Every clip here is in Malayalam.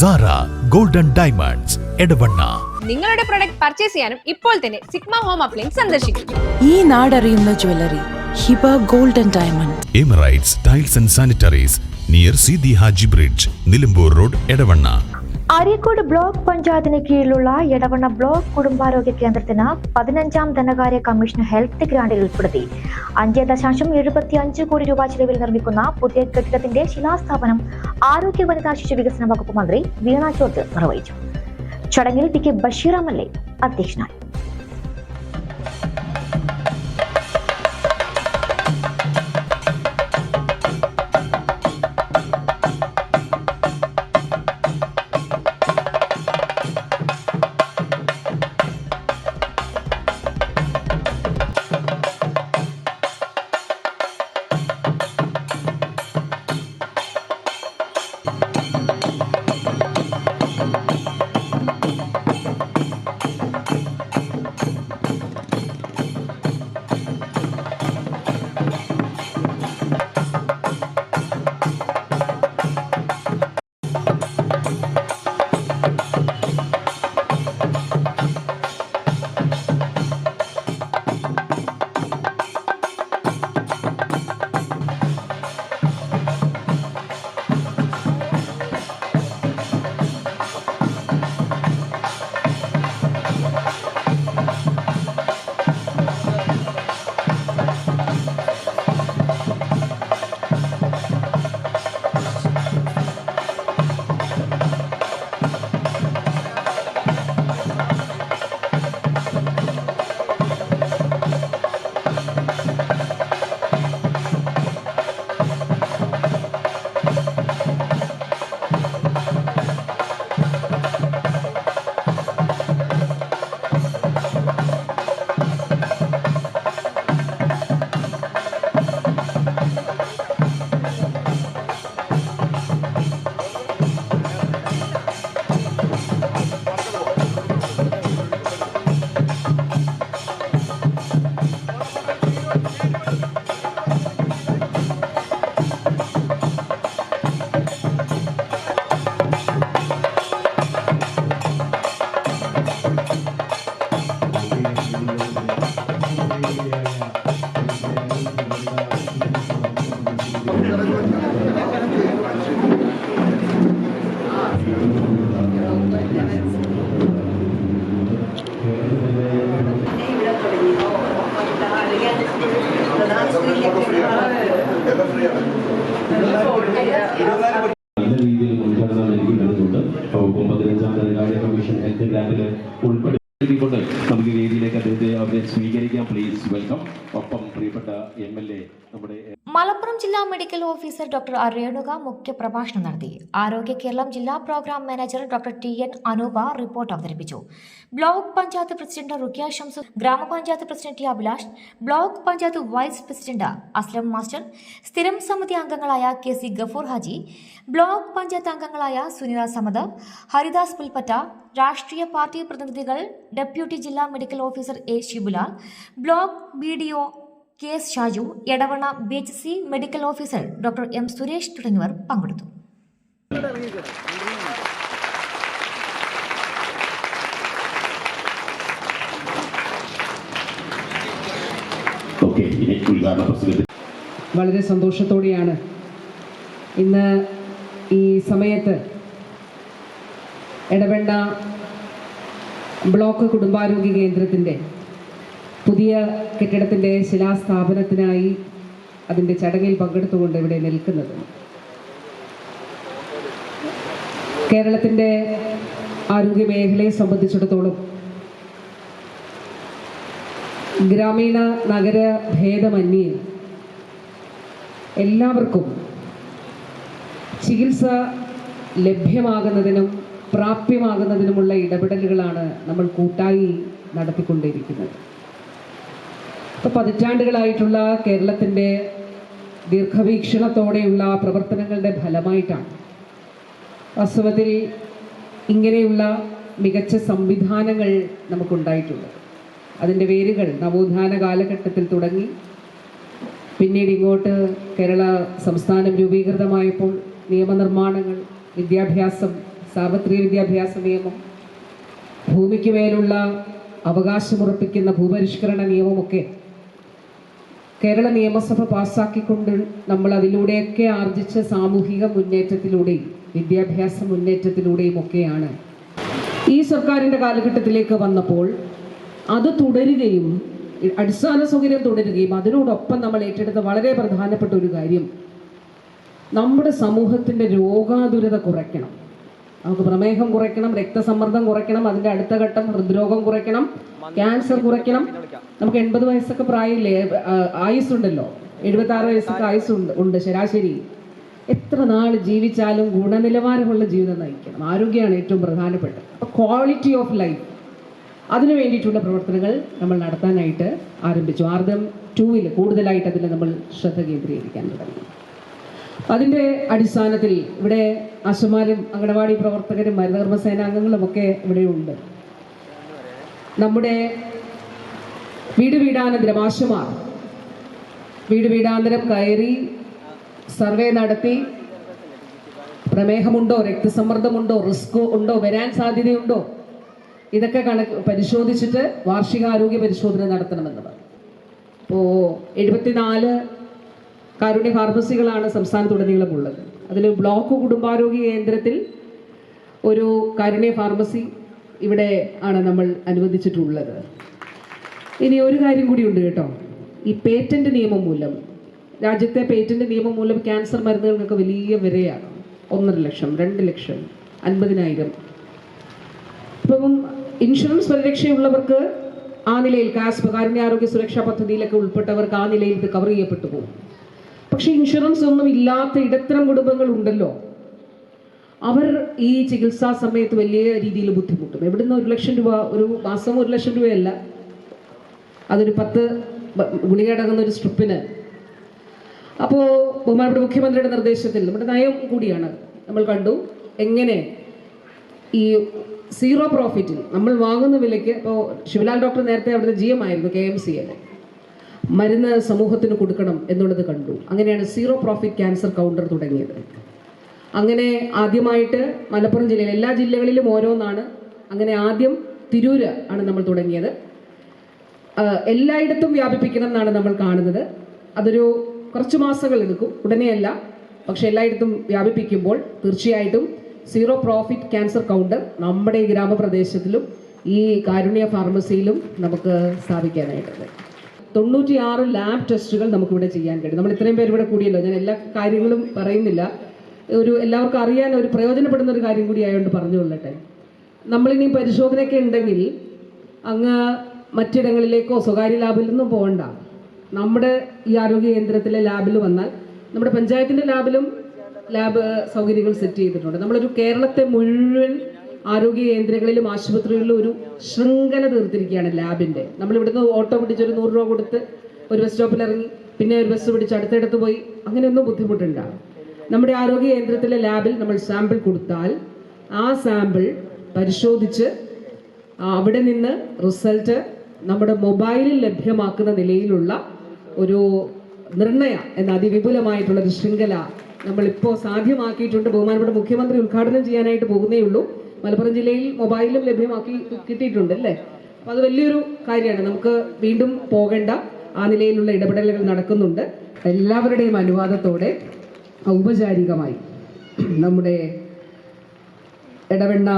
സാറ ഗോൾഡൻ ഡയമണ്ട്സ് എടവണ്ണ നിങ്ങളുടെ പ്രൊഡക്റ്റ് പർച്ചേസ് ചെയ്യാനും ഇപ്പോൾ തന്നെ സിഗ്മ ഹോം അപ്ലയൻസ് സന്ദർശിക്കും. ഈ നാടറിയുന്ന jewellery Hiba golden diamond Emirates tiles and sanitaries near C D Haji bridge Nilambur road Edavanna Areekode block പഞ്ചായത്തിന് കീഴിലുള്ള എടവണ്ണ ബ്ലോക്ക് കുടുംബാരോഗ്യ കേന്ദ്രത്തിന് പതിനഞ്ചാം ധനകാര്യ കമ്മീഷൻ ഹെൽത്ത് ഗ്രാന്റിൽ ഉൾപ്പെടുത്തി. അഞ്ച് ദശാംശം എഴുപത്തി അഞ്ച് കോടി രൂപ ചെലവിൽ നിർമ്മിക്കുന്ന പുതിയ കെട്ടിടത്തിന്റെ ശിലാസ്ഥാപനം ആരോഗ്യ വനിതാ ശിശു വികസന വകുപ്പ് മന്ത്രി വീണ ജോർജ് നിർവഹിച്ചു. ചടങ്ങിൽ P K Basheer M L A അധ്യക്ഷനായി. നല്ല രീതിയിൽ മുൻഗണന നൽകിയിട്ടുണ്ട് വകുപ്പും പതിനഞ്ചാം ധനകാര്യ കമ്മീഷൻ ഹെൽത്ത് ഗ്രാൻഡിൽ ഉൾപ്പെടുത്തിക്കൊണ്ട് നമുക്ക് വേദിയിലേക്ക് അദ്ദേഹത്തെ അവരെ സ്വീകരിക്കാം. പ്ലീസ് വെൽക്കം ഒപ്പം പ്രിയപ്പെട്ട എം എൽ എ നമ്മുടെ മലപ്പുറം ജില്ലാ മെഡിക്കൽ ഓഫീസർ ഡോക്ടർ രേണുക മുഖ്യപ്രഭാഷണം നടത്തി. ആരോഗ്യ കേരളം ജില്ലാ program manager doctor T N Anupa report അവതരിപ്പിച്ചു. ബ്ലോക്ക് പഞ്ചായത്ത് പ്രസിഡന്റ് റുക്കിയ ഷംസു ഗ്രാമപഞ്ചായത്ത് president T Abhilash block panchayat vice president Aslam master സ്ഥിരം സമിതി അംഗങ്ങളായ K C Gafoor Haji block panchayat അംഗങ്ങളായ സുനിത സമദ് ഹരിദാസ് പുൽപ്പറ്റ രാഷ്ട്രീയ പാർട്ടി പ്രതിനിധികൾ ഡെപ്യൂട്ടി ജില്ലാ medical officer A Shibulal block B D O K S Shaju Edavanna B H C medical officer doctor M Suresh തുടങ്ങിയവർ പങ്കെടുത്തു. വളരെ സന്തോഷത്തോടെയാണ് ഇന്ന് ഈ സമയത്ത് എടവണ്ണ ബ്ലോക്ക് കുടുംബാരോഗ്യ കേന്ദ്രത്തിന്റെ പുതിയ കെട്ടിടത്തിന്റെ ശിലാസ്ഥാപനത്തിനായി അതിന്റെ ചടങ്ങിൽ പങ്കെടുത്തുകൊണ്ട് ഇവിടെ നിൽക്കുന്നത്. കേരളത്തിന്റെ ആരോഗ്യ മേഖലയെ സംബന്ധിച്ചിടത്തോളം ഗ്രാമീണ നഗര ഭേദമന്യേ എല്ലാവർക്കും ചികിത്സ ലഭ്യമാകുന്നതിനും പ്രാപ്യമാകുന്നതിനുമുള്ള ഇടപെടലുകളാണ് നമ്മൾ കൂട്ടായി നടത്തിക്കൊണ്ടിരിക്കുന്നത്. ഇപ്പോൾ പതിറ്റാണ്ടുകളായിട്ടുള്ള കേരളത്തിന്റെ ദീർഘവീക്ഷണത്തോടെയുള്ള പ്രവർത്തനങ്ങളുടെ ഫലമായിട്ടാണ്. വാസ്തവത്തിൽ ഇങ്ങനെയുള്ള മികച്ച സംവിധാനങ്ങൾ നമുക്കുണ്ടായിട്ടുള്ളത്. അതിന്റെ വേരുകൾ നവോത്ഥാന കാലഘട്ടത്തിൽ തുടങ്ങി പിന്നീട് ഇങ്ങോട്ട് കേരള സംസ്ഥാനം രൂപീകൃതമായപ്പോൾ നിയമനിർമ്മാണങ്ങൾ വിദ്യാഭ്യാസം സാർവത്രിക വിദ്യാഭ്യാസ നിയമം ഭൂമിക്ക് മേലുള്ള അവകാശമുറപ്പിക്കുന്ന ഭൂപരിഷ്കരണ നിയമമൊക്കെ കേരള നിയമസഭ പാസ്സാക്കിക്കൊണ്ട് നമ്മൾ അതിലൂടെയൊക്കെ ആർജിച്ച സാമൂഹിക മുന്നേറ്റത്തിലൂടെയും വിദ്യാഭ്യാസ മുന്നേറ്റത്തിലൂടെയും ഒക്കെയാണ്. ഈ സർക്കാരിന്റെ കാലഘട്ടത്തിലേക്ക് വന്നപ്പോൾ അത് തുടരുകയും അടിസ്ഥാന സൗകര്യം തുടരുകയും അതിനോടൊപ്പം നമ്മൾ ഏറ്റെടുത്ത വളരെ പ്രധാനപ്പെട്ട ഒരു കാര്യം. നമ്മുടെ സമൂഹത്തിന്റെ രോഗാതുരത കുറയ്ക്കണം. നമുക്ക് പ്രമേഹം കുറയ്ക്കണം രക്തസമ്മർദ്ദം കുറയ്ക്കണം അതിന്റെ അടുത്ത ഘട്ടം ഹൃദ്രോഗം കുറയ്ക്കണം ക്യാൻസർ കുറയ്ക്കണം. നമുക്ക് എൺപത് വയസ്സൊക്കെ പ്രായമില്ലേ? ആയുസ്സുണ്ടല്ലോ? എഴുപത്തി ആറ് വയസ്സൊക്കെ ആയുസ് ഉണ്ട്. ശരാശരി. എത്ര നാൾ ജീവിച്ചാലും ഗുണനിലവാരമുള്ള ജീവിതം നയിക്കണം. ആരോഗ്യമാണ് ഏറ്റവും പ്രധാനപ്പെട്ടത്. അപ്പോൾ ക്വാളിറ്റി ഓഫ് ലൈഫ് അതിനു വേണ്ടിയിട്ടുള്ള പ്രവർത്തനങ്ങൾ നമ്മൾ നടത്താനായിട്ട് ആരംഭിച്ചു. ആർദ്രം ടൂവിൽ കൂടുതലായിട്ട് അതിൽ നമ്മൾ ശ്രദ്ധ കേന്ദ്രീകരിക്കാൻ തുടങ്ങി. അതിന്റെ അടിസ്ഥാനത്തിൽ ഇവിടെ അശമാരും അങ്കണവാടി പ്രവർത്തകരും മരുതകർമ്മ സേനാംഗങ്ങളും ഒക്കെ ഇവിടെയുണ്ട്. നമ്മുടെ വീട് വീടാനന്തരം ആശമാർ വീട് വീടാന്തരം കയറി സർവേ നടത്തി. പ്രമേഹമുണ്ടോ? രക്തസമ്മർദ്ദമുണ്ടോ? റിസ്ക് ഉണ്ടോ? വരാൻ സാധ്യതയുണ്ടോ? ഇതൊക്കെ കണക്ക് പരിശോധിച്ചിട്ട് വാർഷികാരോഗ്യ പരിശോധന നടത്തണമെന്ന് പറഞ്ഞു. അപ്പോൾ എഴുപത്തിനാല് കാരുണ്യ ഫാർമസികളാണ് സംസ്ഥാനത്തുടനീളമുള്ളത്. അതിൽ ബ്ലോക്ക് കുടുംബാരോഗ്യ കേന്ദ്രത്തിൽ ഒരു കാരുണ്യ ഫാർമസി ഇവിടെ ആണ് നമ്മൾ അനുവദിച്ചിട്ടുള്ളത്. ഇനി ഒരു കാര്യം കൂടി ഉണ്ട് കേട്ടോ. ഈ പേറ്റന്റ് നിയമം മൂലം രാജ്യത്തെ പേറ്റന്റ് നിയമം മൂലം ക്യാൻസർ മരുന്നുകൾക്കൊക്കെ വലിയ വിലയാണ്. ഒന്നര ലക്ഷം രണ്ട് ലക്ഷം അൻപതിനായിരം. ഇപ്പം ഇൻഷുറൻസ് പരിരക്ഷയുള്ളവർക്ക് ആ നിലയിൽ കാരുണ്യ ആരോഗ്യ സുരക്ഷാ പദ്ധതിയിലൊക്കെ ഉൾപ്പെട്ടവർക്ക് ആ നിലയിൽ ഇത് കവർ ചെയ്യപ്പെട്ടു പോകും. പക്ഷേ ഇൻഷുറൻസ് ഒന്നും ഇല്ലാത്ത ഇടത്തരം കുടുംബങ്ങൾ ഉണ്ടല്ലോ അവർ ഈ ചികിത്സാ സമയത്ത് വലിയ രീതിയിൽ ബുദ്ധിമുട്ടും. എവിടുന്ന് ഒരു ലക്ഷം രൂപ ഒരു മാസം ഒരു ലക്ഷം രൂപയല്ല. അതൊരു പത്ത് ബ- ഒരു സ്ട്രിപ്പിന്. അപ്പോൾ ബഹുമാനപ്പെട്ട മുഖ്യമന്ത്രിയുടെ നിർദ്ദേശത്തിൽ നമ്മുടെ നയം കൂടിയാണ്. നമ്മൾ കണ്ടു എങ്ങനെ ഈ സീറോ പ്രോഫിറ്റിൽ നമ്മൾ വാങ്ങുന്ന വിലയ്ക്ക് ഇപ്പോൾ ശിവലാൽ ഡോക്ടർ നേരത്തെ അവിടുത്തെ ജി എം ആയിരുന്നു കെ എം സി അല്ലേ? മരുന്ന് സമൂഹത്തിന് കൊടുക്കണം എന്നുള്ളത് കണ്ടു. അങ്ങനെയാണ് സീറോ പ്രോഫിറ്റ് ക്യാൻസർ കൗണ്ടർ തുടങ്ങിയത്. അങ്ങനെ ആദ്യമായിട്ട് മലപ്പുറം ജില്ലയിൽ എല്ലാ ജില്ലകളിലും ഓരോന്നാണ്. അങ്ങനെ ആദ്യം തിരൂര് ആണ് നമ്മൾ തുടങ്ങിയത്. എല്ലായിടത്തും വ്യാപിപ്പിക്കണം എന്നാണ് നമ്മൾ കാണുന്നത്. അതൊരു കുറച്ച് മാസങ്ങൾ എടുക്കും. ഉടനെയല്ല പക്ഷെ എല്ലായിടത്തും വ്യാപിപ്പിക്കുമ്പോൾ തീർച്ചയായിട്ടും സീറോ പ്രോഫിറ്റ് ക്യാൻസർ കൗണ്ടർ നമ്മുടെ ഗ്രാമപ്രദേശത്തിലും ഈ കാരുണ്യ ഫാർമസിയിലും നമുക്ക് സ്ഥാപിക്കാനായിട്ടുണ്ട്. തൊണ്ണൂറ്റിയാറ് ലാബ് ടെസ്റ്റുകൾ നമുക്കിവിടെ ചെയ്യാൻ കഴിയും. നമ്മൾ ഇത്രയും പേര് ഇവിടെ കൂടിയല്ലോ. ഞാൻ എല്ലാ കാര്യങ്ങളും പറയുന്നില്ല. ഒരു എല്ലാവർക്കും അറിയാൻ ഒരു പ്രയോജനപ്പെടുന്ന ഒരു കാര്യം കൂടി ആയതുകൊണ്ട് പറഞ്ഞുകൊള്ളട്ടെ. നമ്മളിനി പരിശോധനയൊക്കെ ഉണ്ടെങ്കിൽ അങ്ങ് മറ്റിടങ്ങളിലേക്കോ സ്വകാര്യ ലാബിൽ നിന്നും പോകണ്ട. നമ്മുടെ ഈ ആരോഗ്യ കേന്ദ്രത്തിലെ ലാബിൽ വന്നാൽ നമ്മുടെ പഞ്ചായത്തിന്റെ ലാബിലും ലാബ് സൗകര്യങ്ങൾ സെറ്റ് ചെയ്തിട്ടുണ്ട്. നമ്മളൊരു കേരളത്തെ മുഴുവൻ ആരോഗ്യ കേന്ദ്രങ്ങളിലും ആശുപത്രികളിലും ഒരു ശൃംഖല തീർത്തിരിക്കുകയാണ് ലാബിന്റെ. നമ്മൾ ഇവിടുന്ന് ഓട്ടോ പിടിച്ച് ഒരു നൂറ് രൂപ കൊടുത്ത് ഒരു ബസ് സ്റ്റോപ്പിൽ ഇറങ്ങി പിന്നെ ഒരു ബസ് പിടിച്ച് അടുത്തടുത്ത് പോയി അങ്ങനെയൊന്നും ബുദ്ധിമുട്ടുണ്ടാകും നമ്മുടെ ആരോഗ്യ കേന്ദ്രത്തിലെ ലാബിൽ നമ്മൾ സാമ്പിൾ കൊടുത്താൽ ആ സാമ്പിൾ പരിശോധിച്ച് അവിടെ നിന്ന് റിസൾട്ട് നമ്മുടെ മൊബൈലിൽ ലഭ്യമാക്കുന്ന നിലയിലുള്ള ഒരു നിർണയ എന്ന അതിവിപുലമായിട്ടുള്ള ഒരു ശൃംഖല നമ്മളിപ്പോൾ സാധ്യമാക്കിയിട്ടുണ്ട്. ബഹുമാനപ്പെട്ട മുഖ്യമന്ത്രി ഉദ്ഘാടനം ചെയ്യാനായിട്ട് പോകുന്നേ ഉള്ളൂ മലപ്പുറം ജില്ലയിൽ മൊബൈലും ലഭ്യമാക്കി കിട്ടിയിട്ടുണ്ട് അല്ലേ? അപ്പോൾ അത് വലിയൊരു കാര്യമാണ്. നമുക്ക് വീണ്ടും പോകേണ്ട ആ നിലയിലുള്ള ഇടപെടലുകൾ നടക്കുന്നുണ്ട്. എല്ലാവരുടെയും അനുവാദത്തോടെ ഔപചാരികമായി നമ്മുടെ എടവെണ്ണ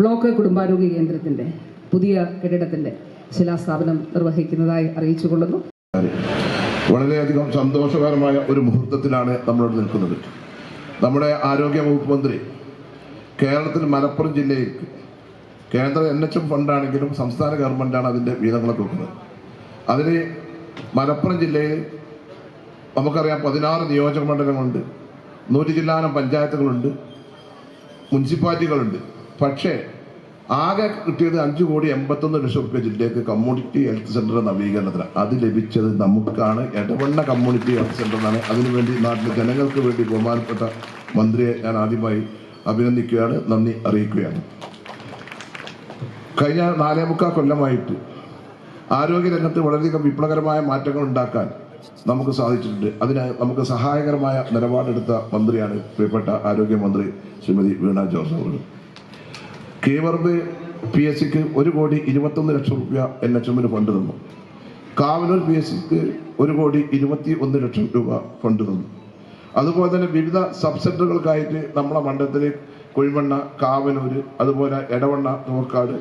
ബ്ലോക്ക് കുടുംബാരോഗ്യ കേന്ദ്രത്തിന്റെ പുതിയ കെട്ടിടത്തിന്റെ ശിലാസ്ഥാപനം നിർവഹിക്കുന്നതായി അറിയിച്ചുകൊള്ളുന്നു. വളരെയധികം സന്തോഷകരമായ ഒരു മുഹൂർത്തത്തിലാണ് നമ്മളോട് നിൽക്കുന്നത്. നമ്മുടെ ആരോഗ്യ വകുപ്പ് മന്ത്രി കേരളത്തിൽ മലപ്പുറം ജില്ലയിൽ കേന്ദ്ര എൻ എച്ച് എം ഫണ്ടാണെങ്കിലും സംസ്ഥാന ഗവൺമെന്റാണ് അതിന്റെ വീതങ്ങളൊക്കെ വെക്കുന്നത്. അതിന് മലപ്പുറം ജില്ലയിൽ നമുക്കറിയാം പതിനാറ് നിയോജക മണ്ഡലങ്ങളുണ്ട്. നൂറ്റി ജില്ലാനം പഞ്ചായത്തുകളുണ്ട്. മുനിസിപ്പാലിറ്റികളുണ്ട്. പക്ഷേ ആകെ കിട്ടിയത് അഞ്ച് കോടി എൺപത്തൊന്ന് ലക്ഷം റുപ്യ ജില്ലയ്ക്ക് കമ്മ്യൂണിറ്റി ഹെൽത്ത് സെന്റർ നവീകരണത്തിന്. അത് ലഭിച്ചത് നമുക്കാണ്. ഇടവണ്ണ കമ്മ്യൂണിറ്റി ഹെൽത്ത് സെന്ററിനാണ്. അതിനുവേണ്ടി നാട്ടിലെ ജനങ്ങൾക്ക് വേണ്ടി ബഹുമാനപ്പെട്ട മന്ത്രിയെ ഞാൻ ആദ്യമായി അഭിനന്ദിക്കുകയാണ് നന്ദി അറിയിക്കുകയാണ്. കഴിഞ്ഞ നാലേ മുക്കാൽ കൊല്ലമായിട്ട് ആരോഗ്യരംഗത്ത് വളരെയധികം വിപ്ലവകരമായ മാറ്റങ്ങൾ ഉണ്ടാക്കാൻ നമുക്ക് സാധിച്ചിട്ടുണ്ട്. അതിന് നമുക്ക് സഹായകരമായ നിലപാടെടുത്ത മന്ത്രിയാണ് പ്രിയപ്പെട്ട ആരോഗ്യമന്ത്രി ശ്രീമതി വീണ ജോർജ് അവർ കേവർബ് പി എസ് സിക്ക് ഒരു കോടി ഇരുപത്തൊന്ന് ലക്ഷം രൂപ എൻ എച്ച് എമ്മിന് ഫണ്ട് തന്നു. കാവനൂർ പി എസ് സിക്ക് ഒരു കോടി ഇരുപത്തി ഒന്ന് ലക്ഷം രൂപ ഫണ്ട് തന്നു. അതുപോലെ തന്നെ വിവിധ സബ് സെന്ററുകൾക്കായിട്ട് നമ്മുടെ മണ്ഡലത്തിൽ കുഴിമണ്ണ കാവനൂർ അതുപോലെ എടവണ്ണ തോർക്കാട്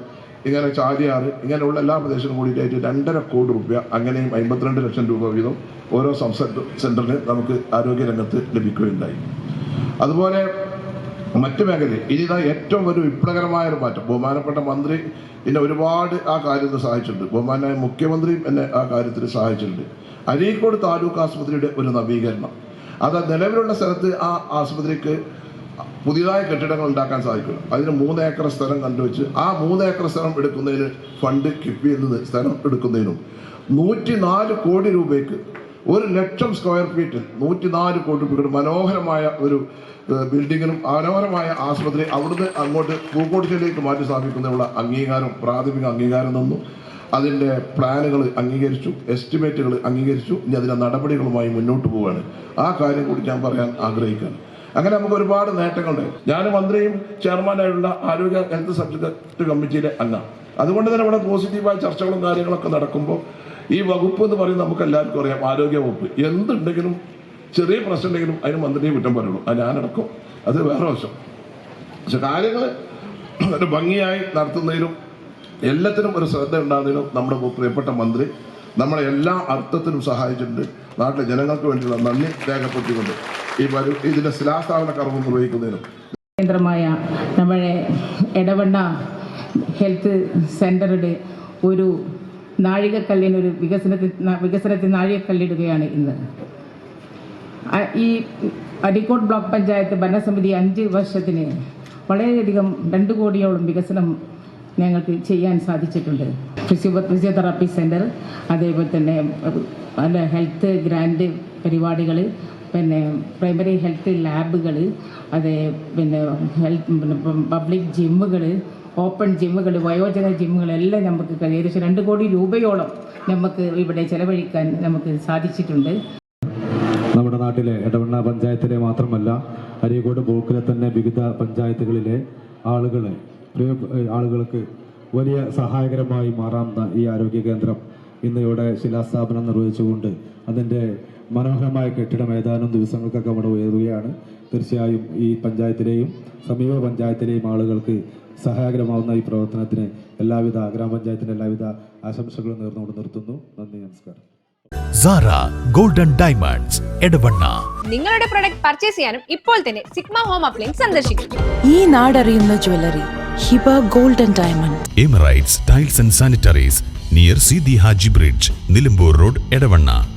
ഇങ്ങനെ ചാലിയാറ് ഇങ്ങനെയുള്ള എല്ലാ പ്രദേശങ്ങളും കൂടിയിട്ടായിട്ട് രണ്ടര കോടി രൂപ അങ്ങനെയും അമ്പത്തിരണ്ട് ലക്ഷം രൂപ വീതം ഓരോ സബ് സെന്ററിന് നമുക്ക് ആരോഗ്യരംഗത്ത് ലഭിക്കുകയുണ്ടായി. അതുപോലെ മറ്റു മേഖലയിൽ ഇനിതാ ഏറ്റവും ഒരു വിപ്ലവകരമായ ഒരു മാറ്റം. ബഹുമാനപ്പെട്ട മന്ത്രി എന്നെ ഒരുപാട് ആ കാര്യത്തിൽ സഹായിച്ചിട്ടുണ്ട്. ബഹുമാനായ മുഖ്യമന്ത്രിയും എന്നെ ആ കാര്യത്തിൽ സഹായിച്ചിട്ടുണ്ട്. അരീക്കോട് താലൂക്ക് ആശുപത്രിയുടെ ഒരു നവീകരണം. അത് നിലവിലുള്ള സ്ഥലത്ത് ആ ആശുപത്രിക്ക് പുതിയതായ കെട്ടിടങ്ങൾ ഉണ്ടാക്കാൻ സാധിക്കില്ല അതിന് മൂന്ന് ഏക്കർ സ്ഥലം കണ്ടുവച്ച് ആ മൂന്ന് ഏക്കർ സ്ഥലം എടുക്കുന്നതിന് ഫണ്ട് കിഫ്ബിയിൽ നിന്ന് സ്ഥലം എടുക്കുന്നതിനും നൂറ്റി നാല് കോടി രൂപയ്ക്ക് ഒരു ലക്ഷം സ്ക്വയർ ഫീറ്റ് നൂറ്റി നാല് കോടി രൂപയുടെ മനോഹരമായ ഒരു ബിൽഡിങ്ങിനും മനോഹരമായ ആശുപത്രി അവിടുന്ന് അങ്ങോട്ട് പൂക്കോട് ജില്ലയിലേക്ക് മാറ്റി സ്ഥാപിക്കുന്നതിനുള്ള അംഗീകാരം പ്രാഥമിക അംഗീകാരം തന്നു. അതിന്റെ പ്ലാനുകൾ അംഗീകരിച്ചു എസ്റ്റിമേറ്റുകൾ അംഗീകരിച്ചു ഇനി അതിന്റെ നടപടികളുമായി മുന്നോട്ട് പോവുകയാണ്. ആ കാര്യം കൂടി ഞാൻ പറയാൻ ആഗ്രഹിക്കുകയാണ്. അങ്ങനെ നമുക്ക് ഒരുപാട് നേട്ടങ്ങളുണ്ട്. ഞാൻ മന്ത്രിയും ചെയർമാനായിട്ടുള്ള ആരോഗ്യ ഹെൽത്ത് സബ്ജക്ട് കമ്മിറ്റിയിലെ അംഗം അതുകൊണ്ട് തന്നെ ഇവിടെ പോസിറ്റീവായ ചർച്ചകളും കാര്യങ്ങളൊക്കെ നടക്കുമ്പോൾ ഈ വകുപ്പ് എന്ന് പറയുന്നത് നമുക്ക് എല്ലാവർക്കും അറിയാം ആരോഗ്യ വകുപ്പ്. എന്തുണ്ടെങ്കിലും ചെറിയ പ്രശ്നം ഉണ്ടെങ്കിലും അതിന് മന്ത്രിയെ കുറ്റം പറയുള്ളൂ. അത് ഞാനടക്കും. അത് വേറെ വശം പക്ഷെ കാര്യങ്ങൾ ഭംഗിയായി നടത്തുന്നതിലും എല്ലാത്തിനും ഒരു ശ്രദ്ധ ഉണ്ടാകുന്നതിനും നമ്മുടെ പ്രിയപ്പെട്ട മന്ത്രി നമ്മളെ എല്ലാ അർത്ഥത്തിലും സഹായിച്ചിട്ടുണ്ട്. നാട്ടിലെ ജനങ്ങൾക്ക് വേണ്ടിയുള്ള നന്ദി രേഖപ്പെടുത്തിക്കൊണ്ട് ഈ വരും ഇതിന്റെ ശിലാസ്ഥാപന കർമ്മം നിർവഹിക്കുന്നതിനും. കേന്ദ്രമായ നമ്മുടെ എടവണ്ണ ഹെൽത്ത് സെന്ററുടെ ഒരു നാഴികക്കല്ലിന് ഒരു വികസനത്തിൽ വികസനത്തിൽ നാഴികക്കല്ലിടുകയാണ് ഇന്ന്. ഈ അരീക്കോട് ബ്ലോക്ക് പഞ്ചായത്ത് ഭരണസമിതി അഞ്ച് വർഷത്തിന് വളരെയധികം രണ്ട് കോടിയോളം വികസനം ഞങ്ങൾക്ക് ചെയ്യാൻ സാധിച്ചിട്ടുണ്ട്. ഫിസിയോ ഫിസിയോതെറാപ്പി സെന്റർ അതേപോലെ തന്നെ പല ഹെൽത്ത് ഗ്രാൻഡ് പരിപാടികൾ പിന്നെ പ്രൈമറി ഹെൽത്ത് ലാബുകൾ അതേ പിന്നെ ഹെൽത്ത് പിന്നെ പബ്ലിക് ജിമ്മുകൾ ഓപ്പൺ ജിമ്മുകൾ വയോജന ജിമ്മുകൾ എല്ലാം നമുക്ക് ഏകദേശം രണ്ട് കോടി രൂപയോളം നമുക്ക് ഇവിടെ ചെലവഴിക്കാൻ നമുക്ക് സാധിച്ചിട്ടുണ്ട്. നമ്മുടെ നാട്ടിലെ ഇടവണ്ണ പഞ്ചായത്തിലെ മാത്രമല്ല അരീക്കോട് ബ്ലോക്കിലെ തന്നെ വിവിധ പഞ്ചായത്തുകളിലെ പ്രിയ ആളുകൾക്ക് വലിയ സഹായകരമായി മാറാവുന്ന ഈ ആരോഗ്യ കേന്ദ്രം. ഇന്ന് ഇവിടെ ശിലാസ്ഥാപനം നിർവഹിച്ചുകൊണ്ട് അതിന്റെ മനോഹരമായ കെട്ടിടം ഏതാനും ദിവസങ്ങൾക്കൊക്കെ അവിടെ ഉയരുകയാണ്. തീർച്ചയായും ഈ പഞ്ചായത്തിലെയും സമീപ പഞ്ചായത്തിലെയും ആളുകൾക്ക് സഹായകരമാവുന്ന ഈ പ്രവർത്തനത്തിന് എല്ലാവിധ ഗ്രാമപഞ്ചായത്തിന്റെ എല്ലാവിധ ആശംസകളും നേർന്നുകൊണ്ട് നിർത്തുന്നു. നന്ദി നമസ്കാരം. Sara golden diamonds Edavanna. നിങ്ങളുടെ പ്രൊഡക്റ്റ് പർച്ചേസ് ചെയ്യാനും ഇപ്പോൾ തന്നെ സിഗ്മ ഹോം അപ്ലയൻസ് സന്ദർശിക്കും. ഈ നാടറിയുന്ന jewellery Hiba golden diamond. Emirates tiles and sanitaries near C D Haji bridge Nilambur road Edavanna.